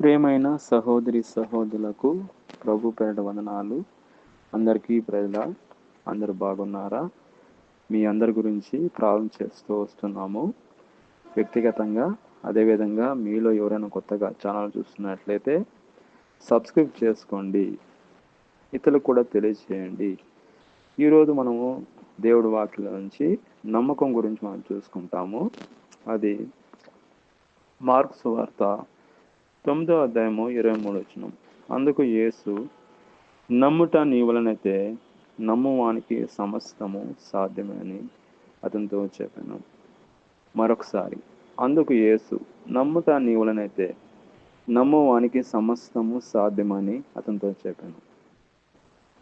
ప్రియమైన సహోదరి సహోదరులకు ప్రభు పేరట వందనాలు. అందరికీ ప్రజల అందరు బాగున్నారా? మీ అందరి గురించి ప్రార్థన చేస్తూ వస్తున్నాము. వ్యక్తిగతంగా అదేవిధంగా మీలో ఎవరైనా కొత్తగా ఛానల్ చూస్తున్నట్లయితే సబ్స్క్రైబ్ చేసుకోండి. ఇతరులకు కూడా తెలియజేయండి. ఈరోజు మనము దేవుడి వాక్యం నుంచి నమ్మకం గురించి మనం చూసుకుంటాము. అది మార్క్స్ వార్త తొమ్మిదో అధ్యాయము ఇరవై మూడు వచ్చిన. అందుకు యేసు నమ్ముట నీ వలనైతే నమ్మువానికి సమస్తము సాధ్యమని అతనితో చెప్పాను. మరొకసారి అందుకు యేసు నమ్ముట నీ వలనైతే నమ్మువానికి సమస్తము సాధ్యమని అతనితో చెప్పాను.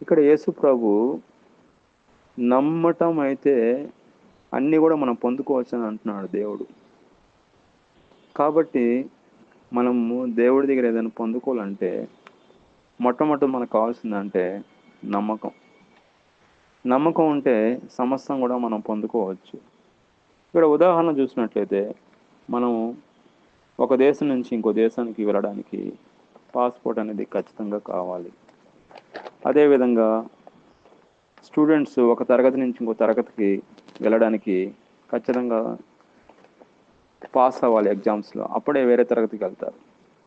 ఇక్కడ యేసు ప్రభు నమ్మటం అయితే అన్నీ కూడా మనం పొందుకోవచ్చు అని అంటున్నాడు దేవుడు. కాబట్టి మనము దేవుడి దగ్గర ఏదైనా పొందుకోవాలంటే మొట్టమొదటి మనకు కావాల్సిందంటే నమ్మకం. నమ్మకం ఉంటే సమస్తం కూడా మనం పొందుకోవచ్చు. ఇక్కడ ఉదాహరణ చూసినట్లయితే మనం ఒక దేశం నుంచి ఇంకో దేశానికి వెళ్ళడానికి పాస్పోర్ట్ అనేది ఖచ్చితంగా కావాలి. అదేవిధంగా స్టూడెంట్స్ ఒక తరగతి నుంచి ఇంకో తరగతికి వెళ్ళడానికి ఖచ్చితంగా పాస్ అవ్వాలి ఎగ్జామ్స్లో. అప్పుడే వేరే తరగతికి వెళ్తారు.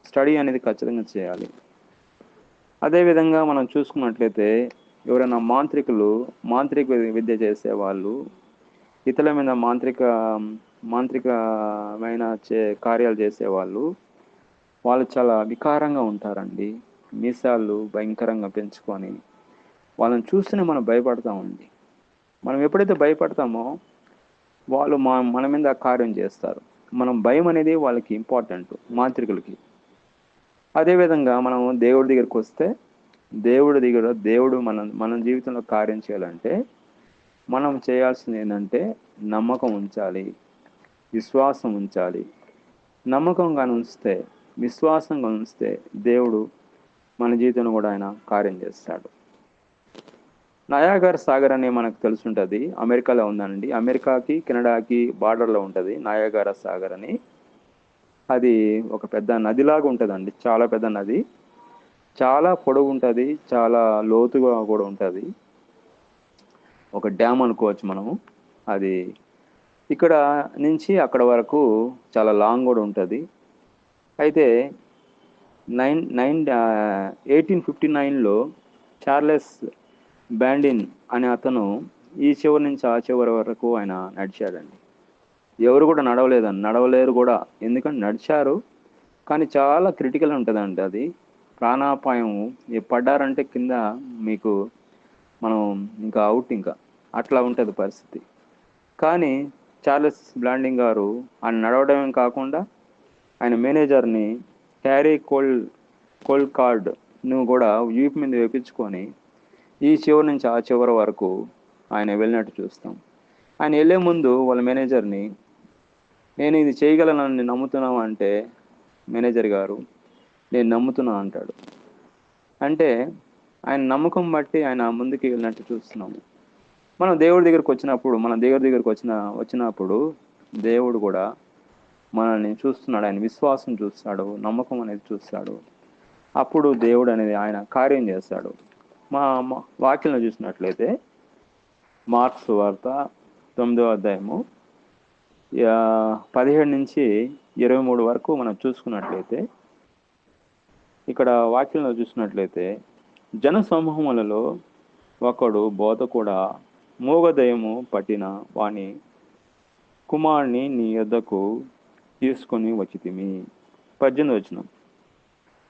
స్టడీ అనేది ఖచ్చితంగా చేయాలి. అదేవిధంగా మనం చూసుకున్నట్లయితే ఎవరైనా మాంత్రికులు మాంత్రిక విద్య చేసే వాళ్ళు ఇతరుల మీద మాంత్రిక మాంత్రికమైన చే కార్యాలు చేసేవాళ్ళు వాళ్ళు చాలా వికారంగా ఉంటారండి. మీసాలు భయంకరంగా పెంచుకొని వాళ్ళని చూస్తేనే మనం భయపడతామండి మనం ఎప్పుడైతే భయపడతామో వాళ్ళు మా మన మీద కార్యం చేస్తారు. మనం భయం అనేది వాళ్ళకి ఇంపార్టెంట్ మాంత్రికులకి. అదేవిధంగా మనం దేవుడి దగ్గరికి వస్తే దేవుడి దగ్గర దేవుడు మన మన జీవితంలో కార్యం చేయాలంటే మనం చేయాల్సింది ఏంటంటే నమ్మకం ఉంచాలి విశ్వాసం ఉంచాలి. నమ్మకంగా ఉంచితే విశ్వాసంగా ఉంచితే దేవుడు మన జీవితంలో కూడా ఆయన కార్యం చేస్తాడు. నయాగర్ సాగర్ అనే మనకు తెలుసుంటుంది. అమెరికాలో ఉందండి అమెరికాకి కెనడాకి బార్డర్లో ఉంటుంది నయాగర సాగర్ అని. అది ఒక పెద్ద నదిలాగా ఉంటుందండి. చాలా పెద్ద నది. చాలా పొడవు ఉంటుంది. చాలా లోతుగా కూడా ఉంటుంది. ఒక డ్యామ్ అనుకోవచ్చు మనము. అది ఇక్కడ నుంచి అక్కడ వరకు చాలా లాంగ్ కూడా ఉంటుంది. అయితే నైన్ నైన్ ఎయిటీన్ ఫిఫ్టీ నైన్లో చార్లెస్ బ్యాండిన్ అనే అతను ఈ చివరి నుంచి ఆ చివరి వరకు ఆయన నడిచాడండి. ఎవరు కూడా నడవలేదండి. నడవలేరు కూడా. ఎందుకంటే నడిచారు. కానీ చాలా క్రిటికల్ ఉంటుందండి అది. ప్రాణాపాయం పడ్డారంటే కింద మీకు మనం ఇంకా అవుట్ ఇంకా. అట్లా ఉంటుంది పరిస్థితి. కానీ చార్లెస్ బ్లాండింగ్ గారు ఆయన నడవడమే కాకుండా ఆయన మేనేజర్ని హ్యారీ కోల్ కోల్ కార్డ్ను కూడా వీపు మీద వేపించుకొని ఈ చివరి నుంచి ఆ చివరి వరకు ఆయన వెళ్ళినట్టు చూస్తాం. ఆయన వెళ్ళే ముందు వాళ్ళ మేనేజర్ని నేను ఇది చేయగలనని నమ్ముతున్నావు? అంటే మేనేజర్ గారు నేను నమ్ముతున్నా అంటాడు. అంటే ఆయన నమ్మకం బట్టి ఆయన ముందుకు వెళ్ళినట్టు చూస్తున్నాము మనం దేవుడి దగ్గరకు వచ్చినప్పుడు మన దేవుడి దగ్గరకు వచ్చిన వచ్చినప్పుడు దేవుడు కూడా మనల్ని చూస్తున్నాడు. ఆయన విశ్వాసం చూస్తాడు నమ్మకం అనేది చూస్తాడు. అప్పుడు దేవుడు అనేది ఆయన కార్యం చేస్తాడు. మా వాక్యం చూసినట్లయితే మార్క్స్ వార్త తొమ్మిదో అధ్యాయము పదిహేడు నుంచి ఇరవై మూడు వరకు మనం చూసుకున్నట్లయితే ఇక్కడ వాక్యంలో చూసినట్లయితే జన సమూహములలో ఒకడు బోధ కూడా మూగదయము పట్టిన వాణి కుమారుని నీ యొద్దకు తీసుకొని వచ్చితిమి. పద్దెనిమిది వచ్చిన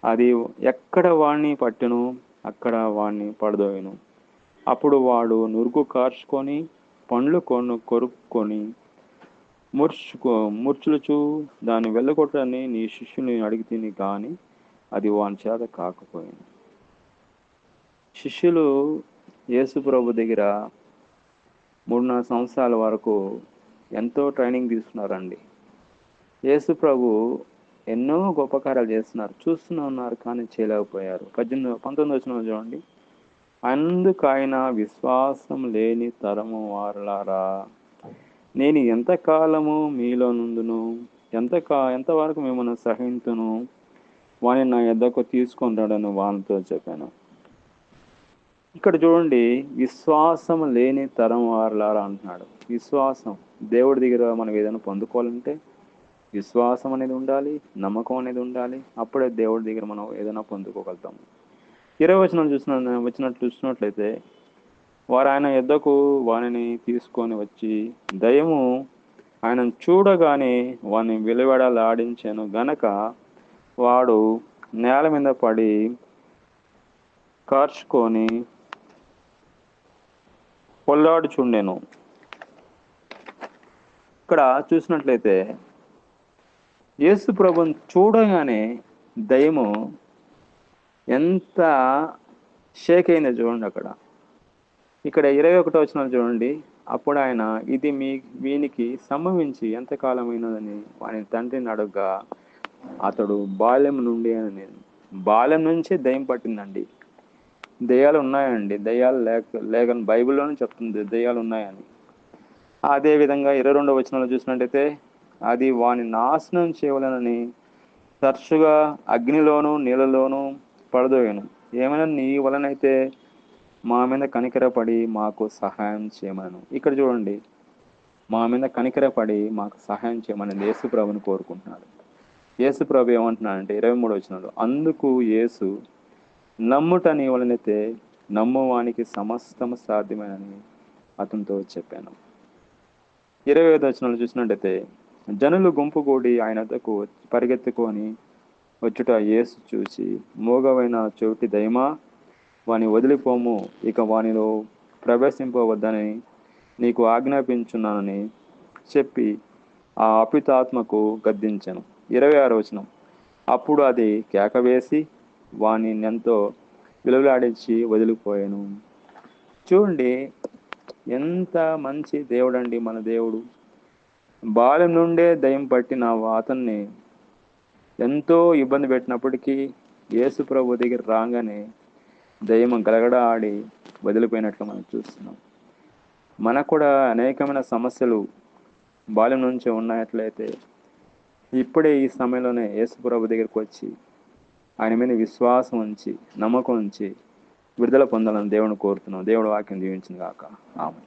అది ఎక్కడ వాణ్ణి పట్టును? అక్కడ వాణ్ణి పడదోయను. అప్పుడు వాడు నురుగు కార్చుకొని పండ్లు కొను కొరుక్కొని ముర్చుకో ముర్చులుచు దాన్ని వెళ్ళగొట్టని నీ శిష్యుని అడిగితిని కానీ అది వాని చేత కాకపోయింది. శిష్యులు యేసు ప్రభు దగ్గర మూడున్నర సంవత్సరాల వరకు ఎంతో ట్రైనింగ్ తీసుకున్నారండి. యేసు ప్రభు ఎన్నో గొప్ప కార్యాలు చేస్తున్నారు. చూస్తూనే ఉన్నారు కానీ చేయలేకపోయారు. పద్దెనిమిది పంతొమ్మిది వచ్చిన చూడండి. అందుకు ఆయన విశ్వాసం లేని తరము వారలారా నేను ఎంతకాలము మీలో నుండును ఎంత కా ఎంతవరకు మిమ్మల్ని సహింతును వాని నా ఎద్దకు తీసుకుంటాడని వానితో చెప్పాను. ఇక్కడ చూడండి విశ్వాసం లేని తరం వారులారా అంటున్నాడు. విశ్వాసం దేవుడి దగ్గర మనం ఏదైనా పొందుకోవాలంటే విశ్వాసం అనేది ఉండాలి నమ్మకం అనేది ఉండాలి. అప్పుడే దేవుడి దగ్గర మనం ఏదైనా పొందుకోగలుగుతాం. ఇరవై వచనం చూసిన వచ్చినట్టు చూసినట్లయితే వారు ఆయన యుద్ధకు వానిని తీసుకొని వచ్చి దయము ఆయనను చూడగానే వాని వెలువడలాడించాను గనక వాడు నేల మీద పడి కార్చుకొని పొల్లాడుచుండెను ఇక్కడ చూసినట్లయితే యేసు ప్రభుని చూడగానే దయము ఎంత షేక్ అయిందో చూడండి అక్కడ. ఇక్కడ ఇరవై ఒకటో వచ్చిన చూడండి. అప్పుడు ఆయన ఇది మీ వీనికి సంభవించి ఎంతకాలమైనదని వాని తండ్రిని అడగగా అతడు బాల్యం నుండి అని బాల్యం నుంచే దయ్యం పట్టిందండి. దయ్యాలు ఉన్నాయండి. దయ్యాలు లేక లేకని బైబిల్లోనే చెప్తుంది దయ్యాలు ఉన్నాయని. అదే విధంగా ఇరవై రెండో వచనంలో చూసినట్టయితే అది వాని నాశనం చేయవలనని తరచుగా అగ్నిలోను నీళ్ళలోను పడదోయను. ఏమైనా నీ వలనైతే మా మీద కనికరపడి మాకు సహాయం చేయమను ఇక్కడ చూడండి. మా మీద కనికరపడి మాకు సహాయం చేయమని యేసు ప్రభుని కోరుకుంటున్నాడు. యేసు ప్రభు ఏమంటున్నాడంటే ఇరవై మూడు వచ్చినాడు అందుకు యేసు నమ్ముట నీ వలనైతే నమ్మువానికి సమస్తము సాధ్యమేనని అతనితో చెప్పాను. ఇరవై ఐదు వచనాలు చూసినట్టయితే జనులు గుంపు ఆయనతకు పరిగెత్తుకొని వచ్చుట యేసు చూసి మోగవైన చోటి దయమా? వాని వదిలిపోము. ఇక వానిలో ప్రవేశింపవద్దని నీకు ఆజ్ఞాపించున్నానని చెప్పి ఆ అపితాత్మకు గద్దించాను. ఇరవై ఆరు వచనం. అప్పుడు అది కేక వేసి వాని ఎంతో విలువలాడించి వదిలిపోయాను. చూడండి ఎంత మంచి దేవుడండి మన దేవుడు. బాల్యం నుండే దయ్యం పట్టిన అతన్ని ఎంతో ఇబ్బంది పెట్టినప్పటికీ యేసు ప్రభు దగ్గర రాగానే దయ్యం గలగడ ఆడి వదిలిపోయినట్లు మనం చూస్తున్నాం. మనకు కూడా అనేకమైన సమస్యలు బాల్యం నుంచి ఉన్నట్లయితే ఇప్పుడే ఈ సమయంలోనే యేసు ప్రభు దగ్గరికి వచ్చి ఆయన మీద విశ్వాసం ఉంచి నమ్మకం ఉంచి విడుదల పొందాలని దేవుని కోరుతున్నాం. దేవుడు వాక్యం దీవించింది కాక ఆమె